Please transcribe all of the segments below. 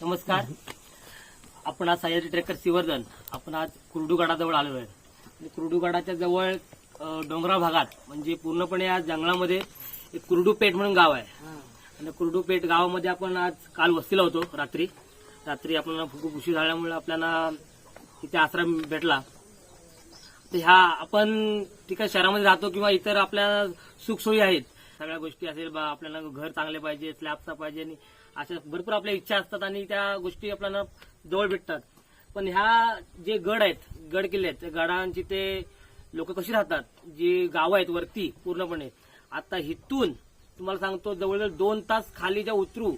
नमस्कार. आपण आज सह्याद्री ट्रेकर सिवर्धन. आपण आज कुर्डूगडाजवळ आलो आहे. आणि कुर्डूगडाच्या जवळ डोंगराळ भागात म्हणजे पूर्णपणे आज जंगलामध्ये एक कुर्डूपेठ म्हणून गाव आहे. आणि कुर्डूपेठ गावामध्ये आपण आज काल वस्तीला होतो रात्री. रात्री आपल्याला खूप उशीर झाल्यामुळे आपल्याला इथे आश्रम भेटला. तर ह्या आपण ठीक आहे शहरामध्ये राहतो किंवा इतर आपल्या सुखसोयी आहेत. सगळ्या गोष्टी असेल बा आपल्याला घर चांगले पाहिजे स्लॅबचा पाहिजे आणि अशा भरपूर आपल्या इच्छा असतात आणि त्या गोष्टी आपल्याला जवळ भेटतात. पण ह्या जे गड आहेत गड किल्ले आहेत त्या गडांची ते लोक कशी राहतात? जी गावं आहेत वरती पूर्णपणे. आता इथून तुम्हाला सांगतो जवळजवळ दोन तास खाली जेव्हा उतरू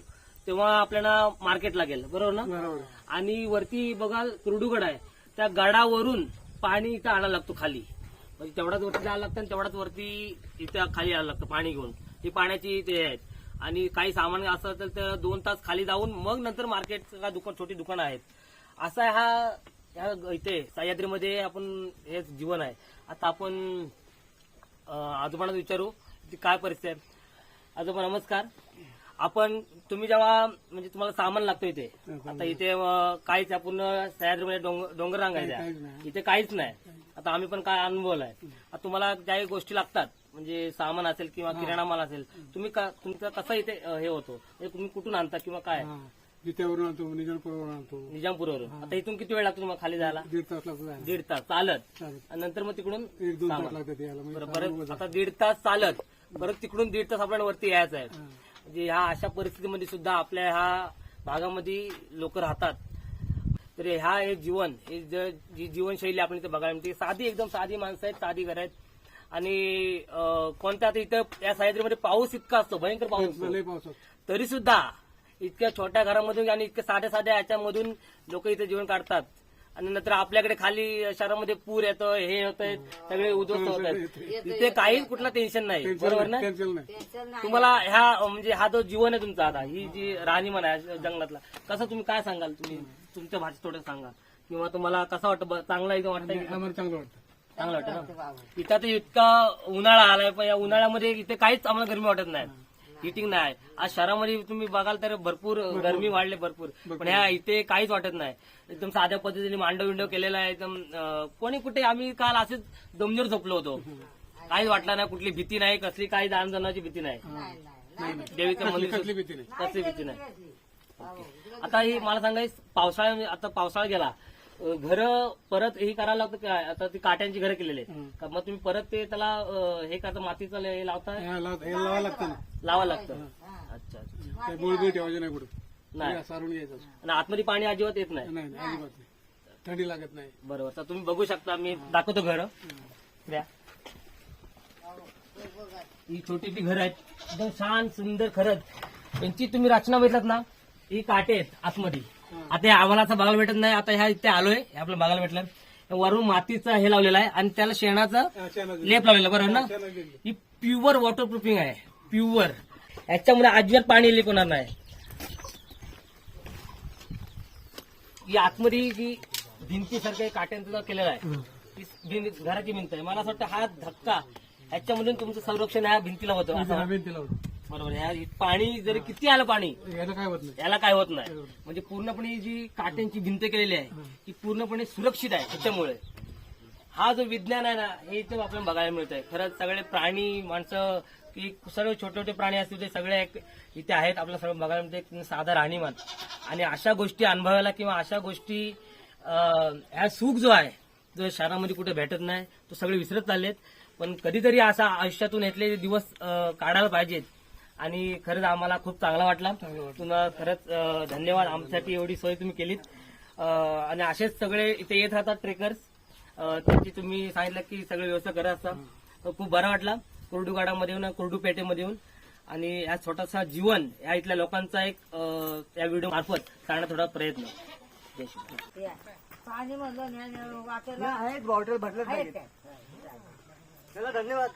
तेव्हा आपल्याला मार्केट लागेल. बरोबर ना? बरोबर. आणि वरती बघा कुर्डूगड आहे. त्या गडावरून पाणी इथं आणायला लागतो खाली. म्हणजे तेवढाच वरती जायला लागतं आणि तेवढाच वरती इथं खाली यायला लागतं पाणी घेऊन. ही पाण्याची ते आहेत. आणि काही सामान असं तर ते दोन तास खाली जाऊन मग नंतर मार्केट का दुकान छोटी दुकानं आहेत. असा हा ह्या इथे सह्याद्रीमध्ये आपण हे जीवन आहे. आता आपण आजोबांना विचारू काय परिस्थिती आहे? आजोबा नमस्कार. आपण तुम्ही जेव्हा म्हणजे तुम्हाला सामान लागतं इथे आता इथे अं, काहीच आहे, पूर्ण सह्याद्रीमध्ये डोंगर डोंगर रांग आहे काहीच त्या. नाही. इथे काहीच नाही. आता आम्ही पण काय अनुभवलं आहे आता तुम्हाला ज्याही गोष्टी लागतात म्हणजे सामान असेल किंवा किराणा माल असेल तुम्ही का तुमचं कसं इथे हे होतो? म्हणजे तुम्ही कुठून आणता किंवा काय? जित्यावरून आणतो निजामपूरवरून आणतो. निजामपूरवरून. आता इथून किती वेळ लागतो तुम्हाला खाली जायला? दीड तास लागतो. दीड तास चालत. नंतर मग तिकडून एक दोन तास. लागतात म्हणजे परत वजा. आता दीड तास चालत. परत तिकडून दीड तास आपल्याला वरती यायचं आहे. म्हणजे ह्या अशा परिस्थितीमध्ये सुद्धा आपल्या ह्या भागामध्ये लोक राहतात. तर ह्या हे जीवन हे ज- जी जीवनशैली आपण इथे बघायला मिळते. साधी एकदम साधी माणसं आहेत साधी घर आहेत. आणि कोणत्या आता इथं या सह्याद्रीमध्ये पाऊस इतका असतो भयंकर पाऊस तरी सुद्धा इतक्या छोट्या घरामधून आणि इतक्या साध्या साध्या याच्यामधून लोक इथे जीवन काढतात. आणि नंतर आपल्याकडे खाली शहरामध्ये पूर येतं हे होत सगळे उद्ध्वस्त होत आहेत इथे काहीच कुठला टेन्शन नाही. बरोबर ना? तुम्हाला ह्या म्हणजे हा जो जीवन आहे तुमचा आता ही जी राहणीमान आहे जंगलातला कसं तुम्ही काय सांगाल तुम्ही? तुमच्या भाषेत थोडं सांगा. किंवा तुम्हाला कसं वाटतं चांगलं एकदम वाटतं आम्हाला चांगलं वाटतं. चांगलं वाटतं ना? इथं तर इतका उन्हाळा आलाय पण या उन्हाळ्यामध्ये इथे काहीच आम्हाला गरमी वाटत नाही. हिटिंग नाही. आज शहरामध्ये तुम्ही बघाल तर भरपूर गरमी वाढले भरपूर. पण ह्या इथे काहीच वाटत नाही. एकदम साध्या पद्धतीने मांडव विंडव केलेला आहे एकदम कोणी कुठे आम्ही काल असेच दमजोर झोपलो होतो. काहीच वाटलं नाही कुठली भीती नाही कसली काही दान जनाची भीती नाही. देवीचं मंदिर कसली भीती नाही. कसली भीती नाही. आता ही मला सांगा पावसाळ्या आता पावसाळा गेला. घर परत हे करायला लागतं काय आता ती काट्यांची घरं केलेली आहेत. का मग तुम्ही परत ते त्याला हे करता मातीचं हे लावता? हे लाव- हे लावायला लागतं लावा लागतं. अच्छा अच्छा. ते मुळबी ठेवायचे नाही कुठं. नाही. सारून घ्यायचं आतमध्ये पाणी अजिबात येत नाही. अजिबात नाही. थंडी लागत नाही. बरोबर. तर तुम्ही बघू शकता मी दाखवतो घर. द्या. ही छोटी ती घर आहेत. एकदम छान सुंदर खरंच यांची तुम्ही रचना बघितलात ना? ही काटे आहेत आतमध्ये. आता आम्हाला असं बघायला भेटत नाही आता ह्या इथे आलोय हे आपल्याला बघायला भेटलं. वरून मातीचा हे लावलेला आहे आणि त्याला शेणाचा लेप लावलेला बरोबर ना. ही प्युअर वॉटर प्रुफिंग आहे प्युअर याच्यामुळे अजिबात पाणी लीक होणार नाही. ही आतमध्ये जी भिंतीसारखं एक काट्यांचं केलेलं आहे घराची भिंत आहे. मला असं वाटतं हा धक्का ह्याच्यामधून तुमचं संरक्षण ह्या भिंतीला होतं. असं आम्ही तिला होतो. बरोबर ह्या पाणी जरी किती आलं पाणी याला काय होत नाही. याला काय होत नाही. म्हणजे पूर्णपणे ही. जी काट्यांची भिंत केलेली आहे ती पूर्णपणे सुरक्षित आहे त्याच्यामुळे. हा जो विज्ञान आहे ना हे इथे आपल्याला बघायला मिळत आहे खरंच सगळे प्राणी माणसं की सर्व छोटे छोटे प्राणी असतील ते सगळे इथे आहेत आपल्याला सगळं बघायला मिळते साधा राहणीमान. आणि अशा गोष्टी अनुभवायला किंवा अशा गोष्टी ह्या सुख जो आहे जो शहरामध्ये कुठे भेटत नाही तो सगळे विसरत चाललेत. पण कधीतरी असा आयुष्यातून यातले दिवस काढायला पाहिजेत. आणि खरंच आम्हाला खूप चांगला वाटला. तुम्हाला खरंच धन्यवाद. आमच्यासाठी एवढी सोय तुम्ही केलीत. आणि असेच सगळे इथे येत राहतात ट्रेकर्स त्यांची तुम्ही सांगितलं की सगळे व्यवस्था करत असता खूप बरं वाटला. कुर्डू गाडामध्ये येऊन कुर्डू पेठेमध्ये येऊन. आणि या छोटासा जीवन या इथल्या लोकांचा एक या व्हिडिओ मार्फत सांगण्याचा थोडा प्रयत्न. बॉटल भरलं धन्यवाद.